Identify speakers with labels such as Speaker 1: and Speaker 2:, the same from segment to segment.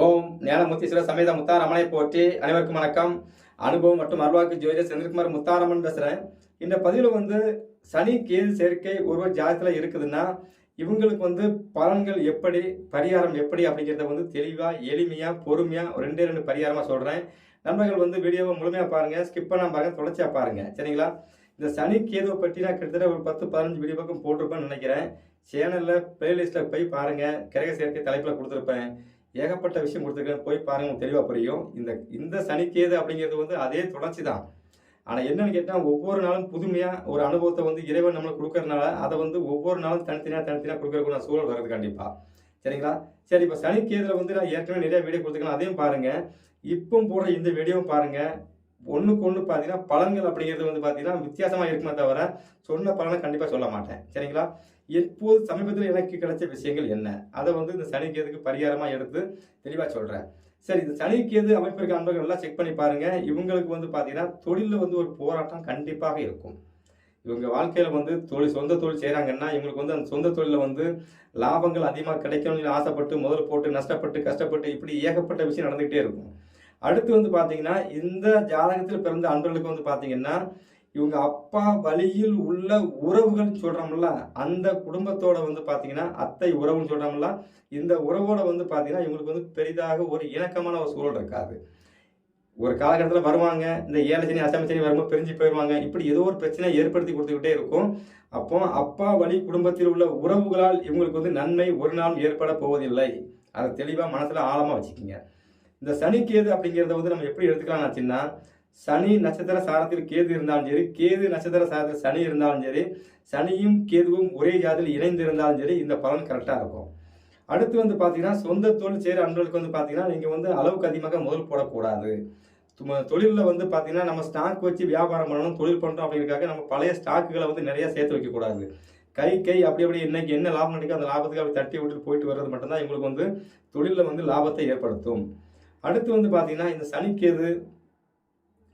Speaker 1: ஓம் ஞானமுத்தீஸ்வர சமேத முத்தாரமனை போற்றி அனைவருக்கும் வணக்கம். அனுபவம் மற்றும் அருள்வாக்கு ஜோதிடர் செந்தில்குமார் முத்தாரமன் பேசுகிறேன் இந்த பதிவில் வந்து சனி கேது சேர்க்கை ஒருவர் ஜாதகத்தில் இருக்குதுன்னா இவங்களுக்கு வந்து பலன்கள் எப்படி பரிகாரம் எப்படி அப்படிங்கிறத வந்து தெளிவாக எளிமையாக பொறுமையாக ஒரு ரெண்டே ரெண்டு பரிகாரமாக சொல்கிறேன் நண்பர்கள் வந்து வீடியோவை முழுமையாக பாருங்கள் ஸ்கிப் பண்ணாம பாருங்கள் தொடர்ச்சியாக பாருங்கள் சரிங்களா? இந்த சனி கேதுவை பற்றி நான் கிட்டத்தட்ட ஒரு பத்து பதினஞ்சு வீடியோ பக்கம் போட்டிருப்பேன்னு நினைக்கிறேன். சேனலில் பிளேலிஸ்ட்டில் போய் பாருங்கள் கிரக சேர்க்கை தலைப்பில் கொடுத்துருப்பேன். ஏகப்பட்ட விஷயம் கொடுத்துருக்கேன் போய் பாருங்க தெளிவாக புரியும். இந்த இந்த சனிக்கேது அப்படிங்கிறது வந்து அதே தொடர்ச்சி தான் ஆனால் என்னென்னு கேட்டால் ஒவ்வொரு நாளும் புதுமையாக ஒரு அனுபவத்தை வந்து இறைவன் நம்மளுக்கு கொடுக்கறனால அதை வந்து ஒவ்வொரு நாளும் தனித்தனியாக தனித்தனியாக கொடுக்கறதுக்கு சூழல் வருது கண்டிப்பாக சரிங்களா? சரி இப்போ சனிக்கேதில் வந்து நான் ஏற்கனவே நிறைய வீடியோ கொடுத்துருக்கேன். அதையும் பாருங்கள் இப்போ போடுற இந்த வீடியோவும் பாருங்கள் ஒன்றுக்கு ஒன்று பார்த்தீங்கன்னா பலன்கள் அப்படிங்கிறது வந்து பார்த்தீங்கன்னா வித்தியாசமாக இருக்குமே தவிர சொன்ன பலனை கண்டிப்பாக சொல்ல மாட்டேன். சரிங்களா? எப்போது சமீபத்தில் எனக்கு கிடைச்ச விஷயங்கள் என்ன? அதை வந்து இந்த சனிக்கேதுக்கு பரிகாரமாக எடுத்து தெளிவாக சொல்கிறேன் சரி இந்த சனிக்கேது அமைப்பு இருக்க அன்பர்கள் எல்லாம் செக் பண்ணி பாருங்கள் இவங்களுக்கு வந்து பார்த்தீங்கன்னா தொழிலில் வந்து ஒரு போராட்டம் கண்டிப்பாக இருக்கும். இவங்க வாழ்க்கையில் வந்து தொழில் சொந்த தொழில் செய்கிறாங்கன்னா இவங்களுக்கு வந்து அந்த சொந்த தொழிலில் வந்து லாபங்கள் அதிகமாக கிடைக்கணும்னு ஆசைப்பட்டு முதல் போட்டு நஷ்டப்பட்டு கஷ்டப்பட்டு இப்படி ஏகப்பட்ட விஷயம் நடந்துக்கிட்டே இருக்கும். அடுத்து வந்து பார்த்தீங்கன்னா இந்த ஜாதகத்தில் பிறந்த அன்பர்களுக்கு வந்து பார்த்தீங்கன்னா இவங்க அப்பா வழியில் உள்ள உறவுகள் சொல்கிறோம்ல அந்த குடும்பத்தோட வந்து பார்த்தீங்கன்னா அத்தை உறவுன்னு சொல்கிறோம்ல இந்த உறவோட வந்து பார்த்தீங்கன்னா இவங்களுக்கு வந்து பெரிதாக ஒரு இணக்கமான ஒரு சூழல் இருக்காது. ஒரு காலகட்டத்தில் வருவாங்க இந்த ஏழை சனி சனி வரும்போது பிரிஞ்சு போயிடுவாங்க இப்படி ஏதோ ஒரு பிரச்சனை ஏற்படுத்தி கொடுத்துக்கிட்டே இருக்கும். அப்போ அப்பா வழி குடும்பத்தில் உள்ள உறவுகளால் இவங்களுக்கு வந்து நன்மை ஒரு நாள் ஏற்பட போவதில்லை. அதை தெளிவாக மனசில் ஆழமாக வச்சுக்கோங்க. இந்த சனி கேது அப்படிங்கிறத வந்து நம்ம எப்படி எடுத்துக்கலாம் ஆச்சுன்னா சனி நட்சத்திர சாரத்தில் கேது இருந்தாலும் சரி கேது நட்சத்திர சாரத்தில் சனி இருந்தாலும் சரி சனியும் கேதுவும் ஒரே ஜாதியில் இணைந்து இருந்தாலும் சரி இந்த பலன் கரெக்டாக இருக்கும். அடுத்து வந்து பார்த்தீங்கன்னா சொந்த தொழில் செய்கிற அன்பர்களுக்கு வந்து பார்த்தீங்கன்னா நீங்கள் வந்து அளவுக்கு அதிகமாக முதல் போடக்கூடாது. தொழிலில் வந்து பார்த்தீங்கன்னா நம்ம ஸ்டாக் வச்சு வியாபாரம் பண்ணணும் தொழில் பண்ணுறோம் அப்படிங்கிறதுக்காக நம்ம பழைய ஸ்டாக்குகளை வந்து நிறைய சேர்த்து வைக்கக்கூடாது. கை கை அப்படி அப்படி இன்னைக்கு என்ன லாபம் கிடைக்கும் அந்த லாபத்துக்கு அப்படி தட்டி விட்டுட்டு போயிட்டு வர்றது மட்டும்தான் எங்களுக்கு வந்து தொழிலில் வந்து லாபத்தை ஏற்படுத்தும். அடுத்து வந்து பார்த்தீங்கன்னா இந்த சனிக்கேது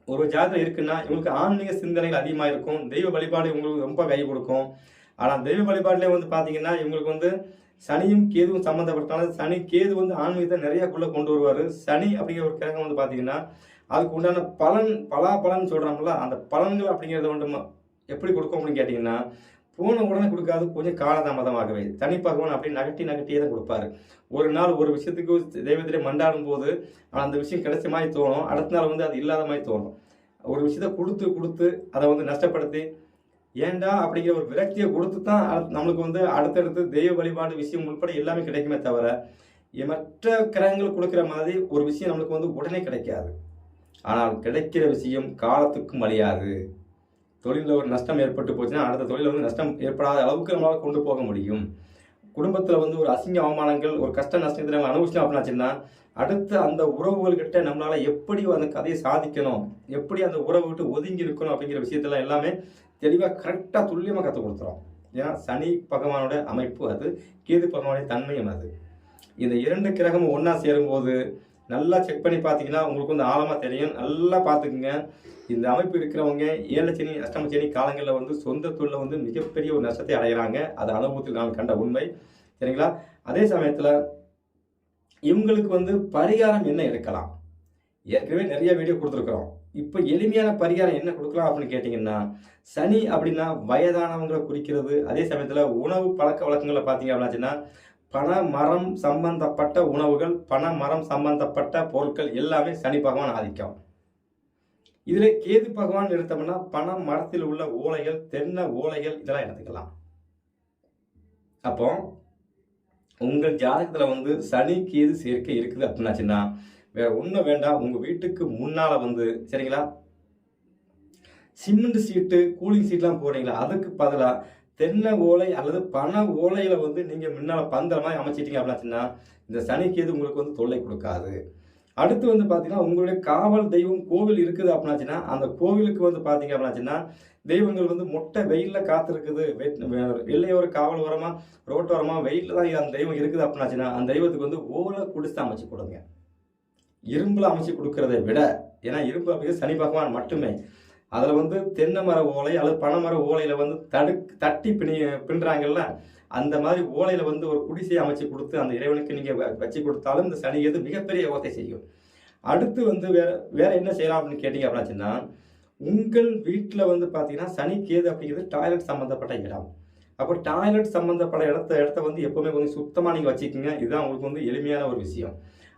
Speaker 1: ஒரு ஜாதகம் இருக்குன்னா இவங்களுக்கு ஆன்மீக சிந்தனைகள் அதிகமாக இருக்கும் தெய்வ வழிபாடு இவங்களுக்கு ரொம்ப கை கொடுக்கும். ஆனால் தெய்வ வழிபாட்டிலே வந்து பார்த்தீங்கன்னா இவங்களுக்கு வந்து சனியும் கேதுவும் சம்மந்தப்பட்டாலும் சனி கேது வந்து ஆன்மீகத்தை நிறையக்குள்ளே கொண்டு வருவார். சனி அப்படிங்கிற ஒரு கிரகம் வந்து பார்த்தீங்கன்னா அதுக்கு உண்டான பலன் பலா பலன் சொல்கிறாங்களா அந்த பலன்கள் அப்படிங்கிறத வந்து எப்படி கொடுக்கும் அப்படின்னு கேட்டிங்கன்னா போன உடனே கொடுக்காது கொஞ்சம் காலதாமதமாகவே. தனி பகவான் அப்படி நகட்டி நகட்டியே தான் கொடுப்பாரு. ஒரு நாள் ஒரு விஷயத்துக்கு தெய்வத்திலே மண்டாடும் போது அந்த விஷயம் கிடைச்ச மாதிரி தோணும். அடுத்த நாள் வந்து அது இல்லாத மாதிரி தோணும். ஒரு விஷயத்த கொடுத்து கொடுத்து அதை வந்து நஷ்டப்படுத்தி ஏண்டா அப்படிங்கிற ஒரு விரக்தியை கொடுத்து தான் நம்மளுக்கு வந்து அடுத்தடுத்து தெய்வ வழிபாடு விஷயம் உட்பட எல்லாமே கிடைக்குமே தவிர மற்ற கிரகங்கள் கொடுக்குற மாதிரி ஒரு விஷயம் நம்மளுக்கு வந்து உடனே கிடைக்காது. ஆனால் கிடைக்கிற விஷயம் காலத்துக்கும் அழியாது. தொழிலில் ஒரு நஷ்டம் ஏற்பட்டு போச்சுன்னா அடுத்த தொழிலில் வந்து நஷ்டம் ஏற்படாத அளவுக்கு நம்மளால் கொண்டு போக முடியும். குடும்பத்தில் வந்து ஒரு அசிங்க அவமானங்கள் ஒரு கஷ்ட நஷ்டத்தை நம்ம அனுபவிச்சோம் அப்படின்னாச்சுன்னா அடுத்து அந்த உறவுகள்கிட்ட நம்மளால் எப்படி அந்த கதையை சாதிக்கணும் எப்படி அந்த உறவு விட்டு ஒதுங்கி இருக்கணும் அப்படிங்கிற விஷயத்தெல்லாம் எல்லாமே தெளிவாக கரெக்டாக துல்லியமாக கற்றுக் கொடுத்துரும். ஏன்னா சனி பகவானோட அமைப்பு அது கேது பகவானுடைய தன்மையும் அது. இந்த இரண்டு கிரகமும் ஒன்றா சேரும்போது நல்லா செக் பண்ணி பார்த்தீங்கன்னா உங்களுக்கு வந்து ஆழமாக தெரியும். நல்லா பார்த்துக்குங்க. இந்த அமைப்பு இருக்கிறவங்க ஏழை சனி காலங்களில் வந்து சொந்த தொழிலில் வந்து மிகப்பெரிய ஒரு நஷ்டத்தை அடைகிறாங்க அது அனுபவத்தில் நான் கண்ட உண்மை. சரிங்களா? அதே சமயத்தில் இவங்களுக்கு வந்து பரிகாரம் என்ன எடுக்கலாம்? ஏற்கனவே நிறைய வீடியோ கொடுத்துருக்குறோம். இப்போ எளிமையான பரிகாரம் என்ன கொடுக்கலாம் அப்படின்னு கேட்டிங்கன்னா சனி அப்படின்னா வயதானவங்களை குறிக்கிறது. அதே சமயத்தில் உணவு பழக்க வழக்கங்களை பார்த்தீங்க அப்படின்னாச்சுன்னா பண மரம் சம்பந்தப்பட்ட உணவுகள் பண மரம் சம்பந்தப்பட்ட பொருட்கள் எல்லாமே சனி பகவான் ஆதிக்கம். இதில் கேது பகவான் எடுத்தோம்னா பணம் மரத்தில் உள்ள ஓலைகள் தென்னை ஓலைகள் இதெல்லாம் எடுத்துக்கலாம். அப்போ உங்கள் ஜாதகத்தில் வந்து சனி கேது சேர்க்கை இருக்குது அப்படின்னாச்சுன்னா வேற ஒன்றும் வேண்டாம். உங்கள் வீட்டுக்கு முன்னால் வந்து சரிங்களா? சிமெண்ட் சீட்டு கூலிங் சீட்லாம் போடுறீங்களா? அதுக்கு பதிலாக தென்னை ஓலை அல்லது பண ஓலையில வந்து நீங்கள் முன்னால் பந்தல் மாதிரி அமைச்சிட்டீங்க அப்படின்னாச்சுன்னா இந்த சனிக்கேது உங்களுக்கு வந்து தொல்லை கொடுக்காது. அடுத்து வந்து பார்த்தீங்கன்னா உங்களுடைய காவல் தெய்வம் கோவில் இருக்குது அப்படின்னாச்சுன்னா அந்த கோவிலுக்கு வந்து பார்த்தீங்க அப்படின்னாச்சுன்னா தெய்வங்கள் வந்து மொட்டை வெயிலில் காத்திருக்குது. வெள்ளையோர காவல் ஓரமாக ரோட்டோரமாக வெயிலில் தான் அந்த தெய்வம் இருக்குது அப்படின்னாச்சுன்னா அந்த தெய்வத்துக்கு வந்து ஓலை குடிச்சு அமைச்சு கொடுங்க. இரும்பில் அமைச்சு கொடுக்கறத விட ஏன்னா இரும்பு அப்படிங்கிறது சனி பகவான் மட்டுமே. அதில் வந்து தென்னை மர ஓலை அல்லது பனைமர ஓலையில் வந்து தடு தட்டி பிணி பின்னுறாங்கல்ல அந்த மாதிரி ஓலையில வந்து ஒரு குடிசையை அமைச்சு கொடுத்து அந்த இறைவனுக்கு நீங்க வ- வச்சு கொடுத்தாலும் இந்த சனி எது மிகப்பெரிய யோகத்தை செய்யும். அடுத்து வந்து வேற வேற என்ன செய்யலாம் அப்படின்னு கேட்டீங்க அப்படின்னா உங்கள் வீட்டில் வந்து பார்த்தீங்கன்னா சனி கேது அப்படிங்கிறது டாய்லெட் சம்மந்தப்பட்ட இடம். அப்போ டாய்லெட் சம்மந்தப்பட்ட இடத்த இடத்த வந்து எப்போவுமே கொஞ்சம் சுத்தமாக நீங்கள் வச்சுக்கோங்க. இதுதான் உங்களுக்கு வந்து எளிமையான ஒரு விஷயம்.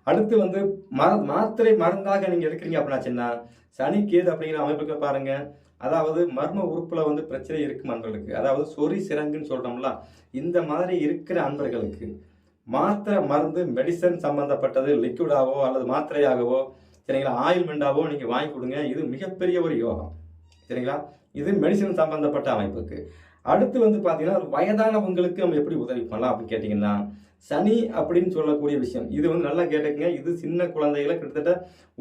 Speaker 1: அடுத்து வந்து மர மாத்திரை மருந்தாக நீங்கள் எடுக்கிறீங்க அப்படின்னாச்சுன்னா சனி கேது அப்படிங்கிற அமைப்புக்கு பாருங்கள் அதாவது மர்ம உறுப்பில் வந்து பிரச்சனை இருக்கும் அன்பர்களுக்கு. அதாவது சொறி சிறங்குன்னு சொல்கிறோம்ல இந்த மாதிரி இருக்கிற அன்பர்களுக்கு மாத்திரை மருந்து மெடிசன் சம்பந்தப்பட்டது லிக்விடாவோ அல்லது மாத்திரையாகவோ சரிங்களா ஆயில்மெண்டாவோ நீங்கள் வாங்கி கொடுங்க. இது மிகப்பெரிய ஒரு யோகம். சரிங்களா? இது மெடிசன் சம்பந்தப்பட்ட அமைப்புக்கு. அடுத்து வந்து பார்த்தீங்கன்னா ஒரு வயதானவங்களுக்கு நம்ம எப்படி உதவி பண்ணலாம் அப்படின்னு கேட்டிங்கன்னா சனி அப்படின்னு சொல்லக்கூடிய விஷயம். இது வந்து நல்லா கேட்டுக்கங்க. இது சின்ன குழந்தைகளை கிட்டத்தட்ட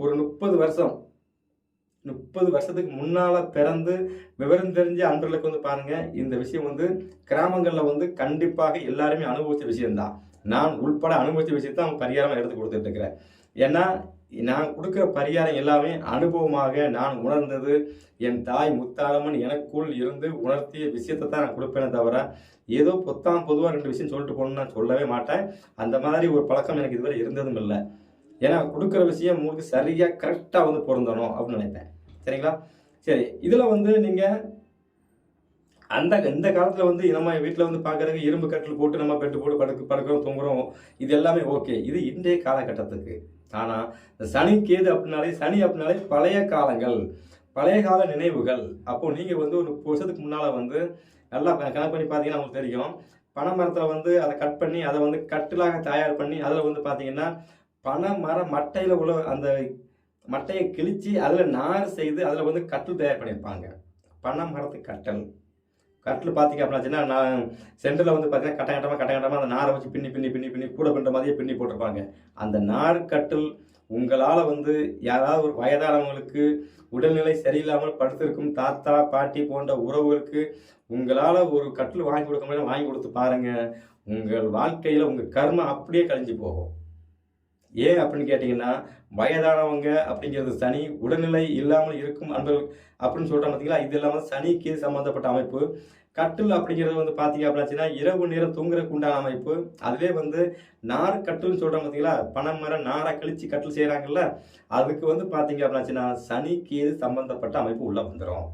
Speaker 1: ஒரு முப்பது வருஷம் முப்பது வருஷத்துக்கு முன்னால் பிறந்து விவரம் தெரிஞ்ச அன்பர்களுக்கு வந்து பாருங்க இந்த விஷயம் வந்து கிராமங்களில் வந்து கண்டிப்பாக எல்லாருமே அனுபவித்த விஷயம்தான். நான் உள்பட அனுபவித்த விஷயத்தை அவங்க பரிகாரமாக எடுத்து கொடுத்துட்டு இருக்கிறேன் ஏன்னா நான் கொடுக்குற பரிகாரம் எல்லாமே அனுபவமாக நான் உணர்ந்தது. என் தாய் முத்தாளம்மன் எனக்குள் இருந்து உணர்த்திய விஷயத்தை தான் நான் கொடுப்பேனே தவிர ஏதோ பொத்தாம் பொதுவாக ரெண்டு விஷயம் சொல்லிட்டு போகணும்னு நான் சொல்லவே மாட்டேன். அந்த மாதிரி ஒரு பழக்கம் எனக்கு இதுவரை இருந்ததும் இல்லை. ஏன்னா கொடுக்குற விஷயம் உங்களுக்கு சரியாக கரெக்டாக வந்து பொருந்தணும் அப்படின்னு நினைப்பேன். சரிங்களா? சரி இதில் வந்து நீங்கள் அந்த இந்த காலத்தில் வந்து நம்ம வீட்டில் வந்து பார்க்குறதுக்கு இரும்பு கட்டில் போட்டு நம்ம பெட்டு போட்டு படுக்க படுக்கிறோம் தூங்குறோம் இது எல்லாமே ஓகே இது இன்றைய காலகட்டத்துக்கு. ஆனால் இந்த சனி கேது அப்படின்னாலே சனி அப்படின்னாலே பழைய காலங்கள் பழைய கால நினைவுகள். அப்போது நீங்கள் வந்து ஒரு வருஷத்துக்கு முன்னால் வந்து நல்லா கணக்கு பண்ணி பார்த்தீங்கன்னா உங்களுக்கு தெரியும். பனை மரத்தில் வந்து அதை கட் பண்ணி அதை வந்து கட்டிலாக தயார் பண்ணி அதில் வந்து பார்த்தீங்கன்னா பனை மர மட்டையில் உள்ள அந்த மட்டையை கிழித்து அதில் நார் செய்து அதில் வந்து கட்டில் தயார் பண்ணியிருப்பாங்க. பனை மரத்து கட்டல் கட்டில் பார்த்தீங்க அப்படின்னாச்சுன்னா நான் சென்டரில் வந்து பார்த்தீங்கன்னா கட்ட கட்டமாக கட்ட கட்டமாக அந்த நாரை வச்சு பின்னி பின்னி பின்னி பின்னி கூட பண்ணுற மாதிரியே பின்னி போட்டிருப்பாங்க. அந்த நார் கட்டில் உங்களால் வந்து யாராவது ஒரு வயதானவங்களுக்கு உடல்நிலை சரியில்லாமல் படுத்திருக்கும் தாத்தா பாட்டி போன்ற உறவுகளுக்கு உங்களால் ஒரு கட்டில் வாங்கி கொடுக்க முடியும் வாங்கி கொடுத்து பாருங்க. உங்கள் வாழ்க்கையில் உங்கள் கர்மம் அப்படியே கழிஞ்சு போகும். ஏன் அப்படின்னு கேட்டிங்கன்னா வயதானவங்க அப்படிங்கிறது சனி உடல்நிலை இல்லாமல் இருக்கும் அன்பர்கள் அப்படின்னு சொல்கிறோம் பார்த்தீங்களா இது இல்லாமல் சனிக்கு சம்மந்தப்பட்ட அமைப்பு. கட்டில் அப்படிங்கிறது வந்து பார்த்தீங்க அப்படின்னாச்சுன்னா இரவு நேரம் தூங்குறதுக்கு உண்டான அமைப்பு. அதுவே வந்து நார் கட்டில்னு சொல்கிறோம் பார்த்தீங்களா பணம் மரம் நாரை கழிச்சு கட்டில் செய்கிறாங்கல்ல அதுக்கு வந்து பார்த்தீங்க அப்படின்னாச்சுன்னா சனி சம்மந்தப்பட்ட அமைப்பு உள்ளே வந்துடும்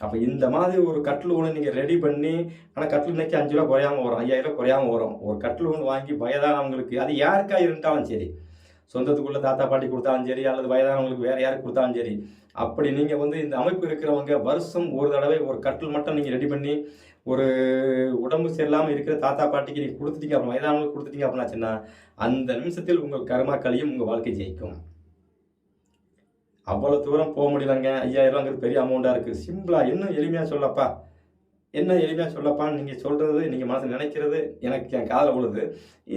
Speaker 1: அப்போ இந்த மாதிரி ஒரு கட்டில் ஒன்று நீங்கள் ரெடி பண்ணி ஆனால் கட்டில் இன்னைக்கு அஞ்சு ரூபா குறையாம வரும் ஐயாயிரம் குறையாமல் வரும். ஒரு கட்டில் ஒன்று வாங்கி வயதானவங்களுக்கு அது யாருக்கா இருந்தாலும் சரி சொந்தத்துக்குள்ள தாத்தா பாட்டி கொடுத்தாலும் சரி அல்லது வயதானவங்களுக்கு வேறு யாருக்கு கொடுத்தாலும் சரி அப்படி நீங்கள் வந்து இந்த அமைப்பு இருக்கிறவங்க வருஷம் ஒரு தடவை ஒரு கட்டில் மட்டும் நீங்கள் ரெடி பண்ணி ஒரு உடம்பு சரியில்லாமல் இருக்கிற தாத்தா பாட்டிக்கு நீங்கள் கொடுத்துட்டீங்க அப்புறம் வயதானவங்களுக்கு கொடுத்துட்டீங்க அப்படின்னாச்சுன்னா அந்த நிமிஷத்தில் உங்கள் கர்மா உங்கள் வாழ்க்கை ஜெயிக்கும். அவ்வளோ தூரம் போக முடியலங்க. ஐயாயிரம்ங்கிறது பெரிய அமௌண்ட்டாக இருக்குது சிம்பிளாக இன்னும் எளிமையாக சொல்லப்பா? என்ன எளிமையாக சொல்லப்பான்னு நீங்கள் சொல்கிறது நீங்கள் மனசு நினைக்கிறது எனக்கு என் காதில் விழுது.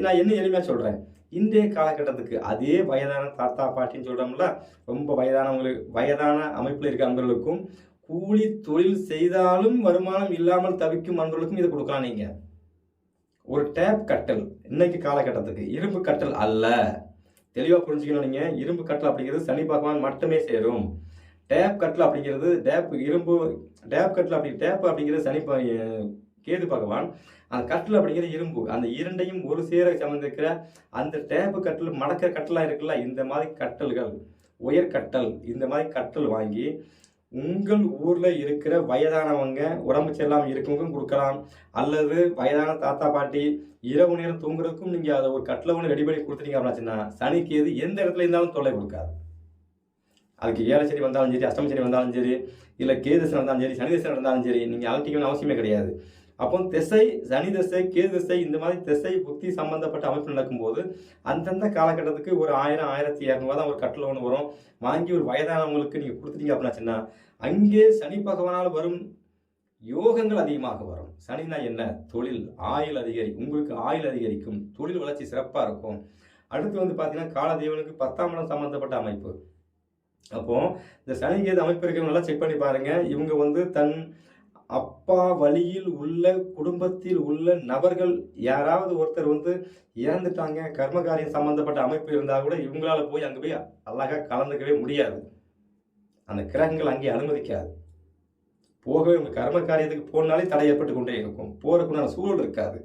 Speaker 1: நான் என்ன எளிமையாக சொல்கிறேன் இன்றைய காலகட்டத்துக்கு அதே வயதான தாத்தா பாட்டின்னு சொல்கிறோம்ல ரொம்ப வயதானவங்களுக்கு வயதான அமைப்பில் இருக்க கூலி தொழில் செய்தாலும் வருமானம் இல்லாமல் தவிக்கும் அன்பர்களுக்கும் இதை கொடுக்கலாம் நீங்கள் ஒரு டேப் கட்டல் இன்னைக்கு காலகட்டத்துக்கு இரும்பு கட்டல் அல்ல. தெளிவாக புரிஞ்சுக்கணும் நீங்கள் இரும்பு கட்டில் அப்படிங்கிறது சனி பகவான் மட்டுமே சேரும். டேப் கட்டில் அப்படிங்கிறது டேப் இரும்பு டேப் கட்டில் அப்படி டேப் அப்படிங்கிறது சனி ப- கேது பகவான். அந்த கட்டில் அப்படிங்கிற இரும்பு. அந்த இரண்டையும் ஒரு சேர சமந்திருக்கிற அந்த டேப்பு கட்டில் மடக்கிற கட்டலாக இருக்குல்ல இந்த மாதிரி கட்டல்கள் உயர் கட்டல் இந்த மாதிரி கட்டல் வாங்கி உங்கள் ஊரில் இருக்கிற வயதானவங்க உடம்பு சரியில்லாம இருக்கவங்க கொடுக்கலாம். அல்லது வயதான தாத்தா பாட்டி இரவு நேரம் தூங்குறதுக்கும் நீங்கள் அதை ஒரு கட்டில் ஒன்று ரெடி பண்ணி கொடுத்துட்டீங்க அப்படின்னா சனி கேது எந்த இடத்துல இருந்தாலும் தொல்லை கொடுக்காது. அதுக்கு ஏழை சரி வந்தாலும் சரி அஷ்டம சரி வந்தாலும் சரி இல்லை கேது தசை வந்தாலும் சரி சனி தசை இருந்தாலும் சரி நீங்கள் அலட்டிக்கணும்னு அவசியமே கிடையாது. அப்போ திசை சனி திசை கேது திசை இந்த மாதிரி திசை புத்தி சம்பந்தப்பட்ட அமைப்பு நடக்கும்போது அந்தந்த காலகட்டத்துக்கு ஒரு ஆயிரம் ஆயிரத்தி இரநூறுவா தான் ஒரு கட்டில் ஒன்று வரும். வாங்கி ஒரு வயதானவங்களுக்கு நீங்கள் கொடுத்துட்டீங்க அப்படின்னாச்சுன்னா அங்கே சனி பகவானால் வரும் யோகங்கள் அதிகமாக வரும். சனினா என்ன? தொழில். ஆயுள் அதிகரி உங்களுக்கு ஆயுள் அதிகரிக்கும். தொழில் வளர்ச்சி சிறப்பாக இருக்கும். அடுத்து வந்து பார்த்தீங்கன்னா காலதேவனுக்கு பத்தாம் இடம் சம்மந்தப்பட்ட அமைப்பு. அப்போ இந்த சனி கேது அமைப்பு இருக்கிறவங்களா நல்லா செக் பண்ணி பாருங்க. இவங்க வந்து தன் அப்பா வழியில் உள்ள குடும்பத்தில் உள்ள நபர்கள் யாராவது ஒருத்தர் வந்து இறந்துட்டாங்க கர்மகாரியம் சம்மந்தப்பட்ட அமைப்பு இருந்தால் கூட இவங்களால போய் அங்கே போய் அழகாக கலந்துக்கவே முடியாது. அந்த கிரகங்கள் அங்கே அனுமதிக்காது. போகவே உங்கள் கர்ம காரியத்துக்கு போனாலே தடை ஏற்பட்டு கொண்டே இருக்கும். போகிறக்குண்டான சூழல் இருக்காது.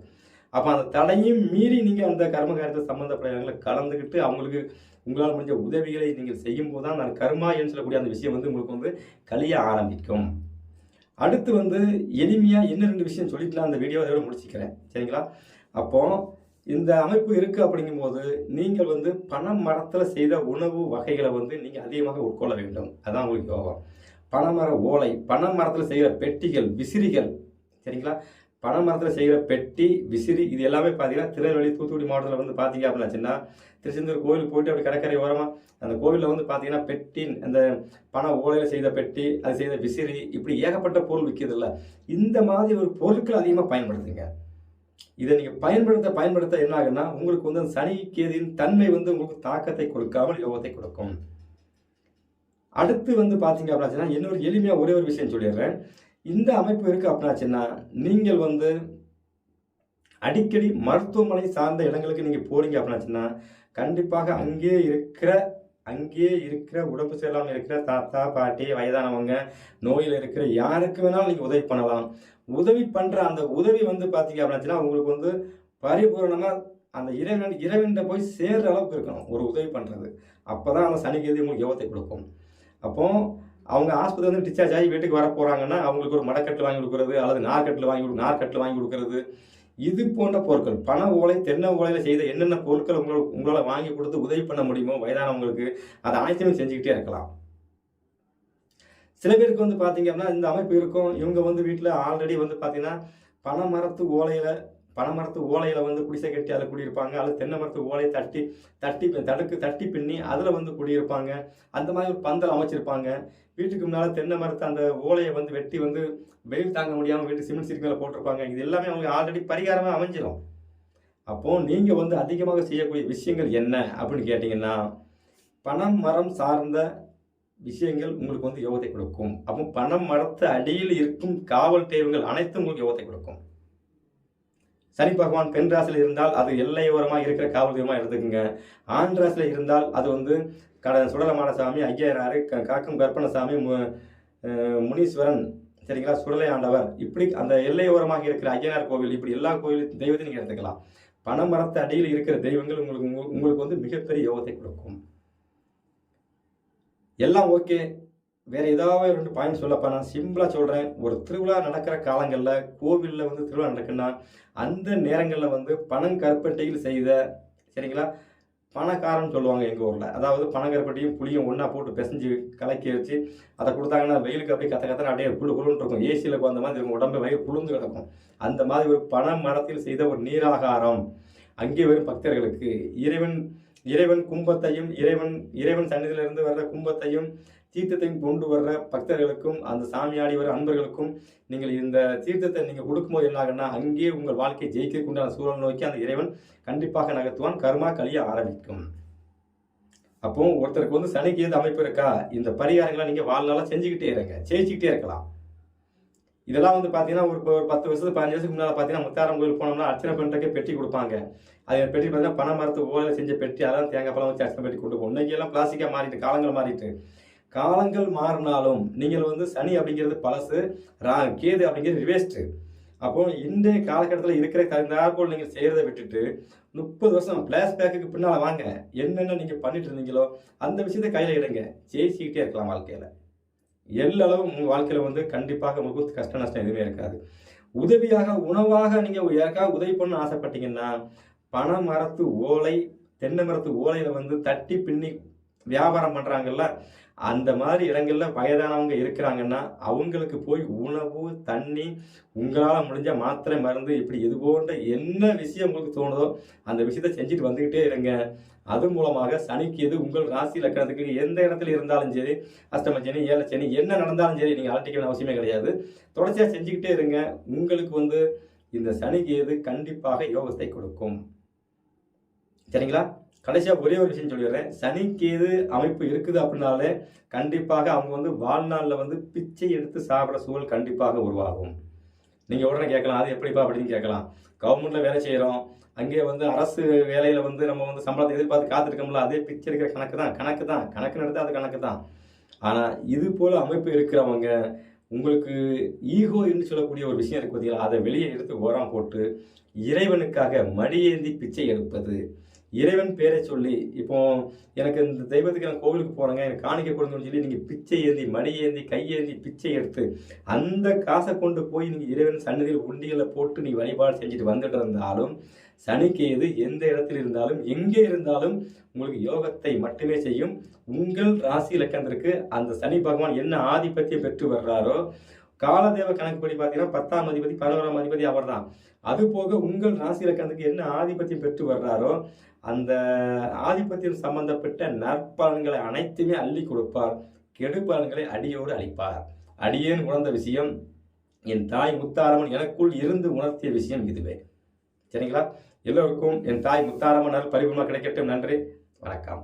Speaker 1: அப்போ அந்த தடையும் மீறி நீங்கள் அந்த கர்ம காரியத்தை சம்மந்தப்பட்டங்களை கலந்துக்கிட்டு அவங்களுக்கு உங்களால் முடிஞ்ச உதவிகளை நீங்கள் செய்யும்போது தான் நான் கர்மா என்று சொல்லக்கூடிய அந்த விஷயம் வந்து உங்களுக்கு வந்து கழிய ஆரம்பிக்கும். அடுத்து வந்து எளிமையாக இன்னும் ரெண்டு விஷயம் சொல்லிக்கலாம் அந்த வீடியோ அதோட முடிச்சுக்கிறேன். சரிங்களா? அப்போது இந்த அமைப்பு இருக்குது அப்படிங்கும்போது நீங்கள் வந்து பனை மரத்தில் செய்த உணவு வகைகளை வந்து நீங்கள் அதிகமாக உட்கொள்ள வேண்டும். அதான் உங்களுக்கு யோகம். பனைமர ஓலை பனை மரத்தில் செய்கிற பெட்டிகள் விசிறிகள் சரிங்களா? பனை மரத்தில் செய்கிற பெட்டி விசிறி இது எல்லாமே பார்த்தீங்கன்னா திருநெல்வேலி தூத்துக்குடி மாவட்டத்தில் வந்து பார்த்தீங்க அப்படின்னாச்சுன்னா திருச்செந்தூர் கோயிலுக்கு போயிட்டு அப்படி கடற்கரை ஓரமாக அந்த கோவிலில் வந்து பார்த்தீங்கன்னா பெட்டி அந்த பனை ஓலையில் செய்த பெட்டி அது செய்த விசிறி இப்படி ஏகப்பட்ட பொருள் விற்கிது இல்லை இந்த மாதிரி ஒரு பொருட்கள் அதிகமாக பயன்படுத்துங்க. இதை நீங்கள் பயன்படுத்த பயன்படுத்த என்ன ஆகுன்னா உங்களுக்கு வந்து அந்த சனி கேதியின் தன்மை வந்து உங்களுக்கு தாக்கத்தை கொடுக்காமல் யோகத்தை கொடுக்கும். அடுத்து வந்து பார்த்தீங்க அப்படின்னா இன்னொரு எளிமையாக ஒரே ஒரு விஷயம் சொல்லிடுறேன். இந்த அமைப்பு இருக்குது அப்படின்னாச்சுன்னா நீங்கள் வந்து அடிக்கடி மருத்துவமனை சார்ந்த இடங்களுக்கு நீங்கள் போறீங்க அப்படின்னாச்சுன்னா கண்டிப்பாக அங்கே இருக்கிற அங்கே இருக்கிற உடம்பு சரியில்லாமல் இருக்கிற தாத்தா பாட்டி வயதானவங்க நோயில் இருக்கிற யாருக்கு வேணாலும் நீங்கள் உதவி பண்ணலாம். உதவி பண்ணுற அந்த உதவி வந்து பார்த்தீங்க அப்படின்னா உங்களுக்கு வந்து பரிபூரணமாக அந்த இறைவன் இறைவன்கிட்ட போய் சேர்ற அளவுக்கு இருக்கணும் ஒரு உதவி பண்ணுறது அப்போ தான் அந்த சனிக்கேதி உங்களுக்கு யோகத்தை கொடுக்கும். அப்போ அவங்க ஆஸ்பத்திரி வந்து டிஸ்சார்ஜ் ஆகி வீட்டுக்கு வர போகிறாங்கன்னா அவங்களுக்கு ஒரு மடக்கட்டு வாங்கி கொடுக்குறது அல்லது நார்க்கட்டில் வாங்கி கொடு நார்க்கட்டில் வாங்கி கொடுக்குறது. இது போன்ற பொருட்கள் பண ஓலை தென்னை ஓலையில் செய்த என்னென்ன பொருட்கள் உங்களால் உங்களால் வாங்கி கொடுத்து உதவி பண்ண முடியுமோ வயதானவங்களுக்கு அதை அனைத்தையும் செஞ்சுக்கிட்டே இருக்கலாம். சில பேருக்கு வந்து பார்த்தீங்க அப்படின்னா இந்த அமைப்பு இருக்கும். இவங்க வந்து வீட்டில் ஆல்ரெடி வந்து பார்த்தீங்கன்னா பனை மரத்து ஓலையில் பனை மரத்து ஓலையில் வந்து குடிசை கட்டி அதில் குடியிருப்பாங்க. அல்லது தென்னை மரத்து ஓலையை தட்டி தட்டி தடுக்கு தட்டி பின்னி அதில் வந்து குடியிருப்பாங்க. அந்த மாதிரி ஒரு பந்தல் அமைச்சிருப்பாங்க. வீட்டுக்கு முன்னால் தென்னை மரத்து அந்த ஓலையை வந்து வெட்டி வந்து வெயில் தாங்க முடியாமல் வீட்டு சிமெண்ட் சீட் மேலே போட்டிருப்பாங்க. இது எல்லாமே அவங்களுக்கு ஆல்ரெடி பரிகாரமாக அமைஞ்சிடும் அப்போது நீங்கள் வந்து அதிகமாக செய்யக்கூடிய விஷயங்கள் என்ன அப்படின்னு கேட்டிங்கன்னா பனை மரம் சார்ந்த விஷயங்கள் உங்களுக்கு வந்து யோகத்தை கொடுக்கும். அப்போ பணம் மரத்து அடியில் இருக்கும் காவல் தெய்வங்கள் அனைத்தும் உங்களுக்கு யோகத்தை கொடுக்கும். சனி பகவான் பெண் ராசியில் இருந்தால் அது எல்லையோரமாக இருக்கிற காவல் தெய்வமாக எடுத்துக்கோங்க. ஆண் ராசியில் இருந்தால் அது வந்து கட சுடலமான சாமி ஐயனாறு க- காக்கம் கற்பனசாமி மு- முனீஸ்வரன் சரிங்களா? சுடலை ஆண்டவர். இப்படி அந்த எல்லையோரமாக இருக்கிற ஐயனார் கோவில் இப்படி எல்லா கோவில் தெய்வத்தையும் நீங்கள் எடுத்துக்கலாம். பணமரத்து அடியில் இருக்கிற தெய்வங்கள் உங்களுக்கு உங்களுக்கு வந்து மிகப்பெரிய யோகத்தை கொடுக்கும். எல்லாம் ஓகே. வேற ஏதாவது ரெண்டு பாயிண்ட் சொல்லப்பா நான் சிம்பிளா சொல்றேன். ஒரு திருவிழா நடக்கிற காலங்களில் கோவிலில் வந்து திருவிழா நடக்குன்னா அந்த நேரங்களில் வந்து பணம் கற்பட்டையில் செய்த சரிங்களா? பணக்காரன் சொல்லுவாங்க எங்கள் ஊரில். அதாவது பணக்கருப்பட்டியும் புளியும் ஒன்றா போட்டு பிசைஞ்சு கலக்கி வச்சு அதை கொடுத்தாங்கன்னா வெயிலுக்கு அப்படியே கத்த கத்தன அப்படியே குழு குழுன்னு இருக்கும். ஏசியில் அந்த மாதிரி இருக்கும். உடம்பு வயிறு குளிர்ந்து கிடக்கும். அந்த மாதிரி ஒரு பண மரத்தில் செய்த ஒரு நீராகாரம். அங்கே வரும் பக்தர்களுக்கு இறைவன் இறைவன் கும்பத்தையும் இறைவன் இறைவன் சன்னிதியிலிருந்து வர்ற கும்பத்தையும் தீர்த்தத்தையும் கொண்டு வர்ற பக்தர்களுக்கும் அந்த சாமியாடி வர அன்பர்களுக்கும் நீங்கள் இந்த தீர்த்தத்தை நீங்கள் கொடுக்கும்போது என்ன ஆகுன்னா அங்கே உங்கள் வாழ்க்கையை ஜெயிக்கிறதுக்கு உண்டான சூழல் நோக்கி அந்த இறைவன் கண்டிப்பாக நகர்த்துவான் கர்மா கழிய ஆரம்பிக்கும். அப்போ ஒருத்தருக்கு வந்து சனிக்கு எது அமைப்பு இருக்கா? இந்த பரிகாரங்களை நீங்கள் வாழ்நாளாக செஞ்சுக்கிட்டே இருங்க ஜெயிச்சுக்கிட்டே இருக்கலாம். இதெல்லாம் வந்து பார்த்தீங்கன்னா ஒரு ஒரு பத்து வருஷத்துக்கு பதினஞ்சு வருஷத்துக்கு முன்னால் பார்த்தீங்கன்னா முத்தாரம் கோயில் போனோம்னா அர்ச்சனை பண்ணுறதுக்கே பெட்டி கொடுப்பாங்க. அது பெட்டி பார்த்தீங்கன்னா பனை மரத்து ஓலையில் செஞ்ச பெட்டி அதெல்லாம் தேங்காய் பழம் வச்சு அர்ச்சனை பெட்டி கொடுப்போம் போகும் இன்னைக்கு எல்லாம் பிளாஸ்டிக்காக மாறிட்டு காலங்கள் மாறிட்டு. காலங்கள் மாறினாலும் நீங்கள் வந்து சனி அப்படிங்கிறது பழசு ரா கேது அப்படிங்கிறது ரிவேஸ்ட்டு அப்போ இன்றைய காலகட்டத்தில் இருக்கிற தகுந்தாற்போல் நீங்கள் செய்கிறத விட்டுட்டு முப்பது வருஷம் பேக்குக்கு பின்னால் வாங்க. என்னென்ன நீங்கள் பண்ணிட்டு இருந்தீங்களோ அந்த விஷயத்தை கையில் எடுங்க. ஜெயிச்சுக்கிட்டே இருக்கலாம் வாழ்க்கையில். எல்லளவு உங்கள் வாழ்க்கையில் வந்து கண்டிப்பாக உங்களுக்கு கஷ்ட நஷ்டம் எதுவுமே இருக்காது. உதவியாக உணவாக நீங்கள் யாருக்காக உதவி பண்ண ஆசைப்பட்டீங்கன்னா பனை மரத்து ஓலை தென்னை மரத்து ஓலையில் வந்து தட்டி பின்னி வியாபாரம் பண்ணுறாங்கல்ல அந்த மாதிரி இடங்கள்ல வயதானவங்க இருக்கிறாங்கன்னா அவங்களுக்கு போய் உணவு தண்ணி உங்களால் முடிஞ்ச மாத்திரை மருந்து இப்படி இது போன்ற என்ன விஷயம் உங்களுக்கு தோணுதோ அந்த விஷயத்த செஞ்சுட்டு வந்துக்கிட்டே இருங்க. அது மூலமாக சனிக்கு எது உங்கள் ராசி லக்கணத்துக்கு எந்த இடத்துல இருந்தாலும் சரி அஷ்டம சனி ஏழை சனி என்ன நடந்தாலும் சரி நீங்கள் அலட்டிக்க அவசியமே கிடையாது. தொடர்ச்சியாக செஞ்சுக்கிட்டே இருங்க. உங்களுக்கு வந்து இந்த சனிக்கு எது கண்டிப்பாக யோகத்தை கொடுக்கும். சரிங்களா? கடைசியாக ஒரே ஒரு விஷயம் சொல்லிடுறேன். சனி கேது அமைப்பு இருக்குது அப்படின்னாலே கண்டிப்பாக அவங்க வந்து வாழ்நாளில் வந்து பிச்சை எடுத்து சாப்பிட்ற சூழல் கண்டிப்பாக உருவாகும். நீங்கள் உடனே கேட்கலாம் அது எப்படிப்பா அப்படின்னு கேட்கலாம். கவர்மெண்ட்டில் வேலை செய்கிறோம் அங்கே வந்து அரசு வேலையில் வந்து நம்ம வந்து சம்பளத்தை எதிர்பார்த்து காத்திருக்கோம்ல அதே பிச்சை எடுக்கிற கணக்கு தான் கணக்கு தான். கணக்குன்னு நடத்தால் அது கணக்கு தான். ஆனால் இது போல் அமைப்பு இருக்கிறவங்க உங்களுக்கு ஈகோ என்று சொல்லக்கூடிய ஒரு விஷயம் இருக்கு பார்த்தீங்களா அதை வெளியே எடுத்து ஓரம் போட்டு இறைவனுக்காக மடியேந்தி பிச்சை எடுப்பது. இறைவன் பேரை சொல்லி இப்போ எனக்கு இந்த தெய்வத்துக்கு நான் கோவிலுக்கு போகிறேங்க எனக்கு காணிக்க கொடுங்கன்னு சொல்லி நீங்கள் பிச்சை ஏந்தி மடி ஏந்தி கையேந்தி பிச்சை எடுத்து அந்த காசை கொண்டு போய் நீங்கள் இறைவன் சன்னதியில் உண்டிகளை போட்டு நீ வழிபாடு செஞ்சுட்டு வந்துட்டு இருந்தாலும் சனிக்கேது எந்த இடத்தில் இருந்தாலும் எங்கே இருந்தாலும் உங்களுக்கு யோகத்தை மட்டுமே செய்யும். உங்கள் ராசி இலக்கணத்திற்கு அந்த சனி பகவான் என்ன ஆதிபத்தியம் பெற்று வர்றாரோ காலதேவ கணக்குப்படி பார்த்தீங்கன்னா பத்தாம் அதிபதி பதினோராம் அதிபதி அவர்தான். அது போக உங்கள் ராசி இலக்கணத்துக்கு என்ன ஆதிபத்தியம் பெற்று வர்றாரோ அந்த ஆதிபத்தியம் சம்பந்தப்பட்ட நற்பலன்களை அனைத்துமே அள்ளி கொடுப்பார். கெடுபலன்களை அடியோடு அளிப்பார். அடியேன் உணர்ந்த விஷயம் என் தாய் முத்தாரம்மன் எனக்குள் இருந்து உணர்த்திய விஷயம் இதுவே. சரிங்களா? எல்லோருக்கும் என் தாய் முத்தாரம்மனால் பரிபூர்ணமாக கிடைக்கட்டும். நன்றி. வணக்கம்.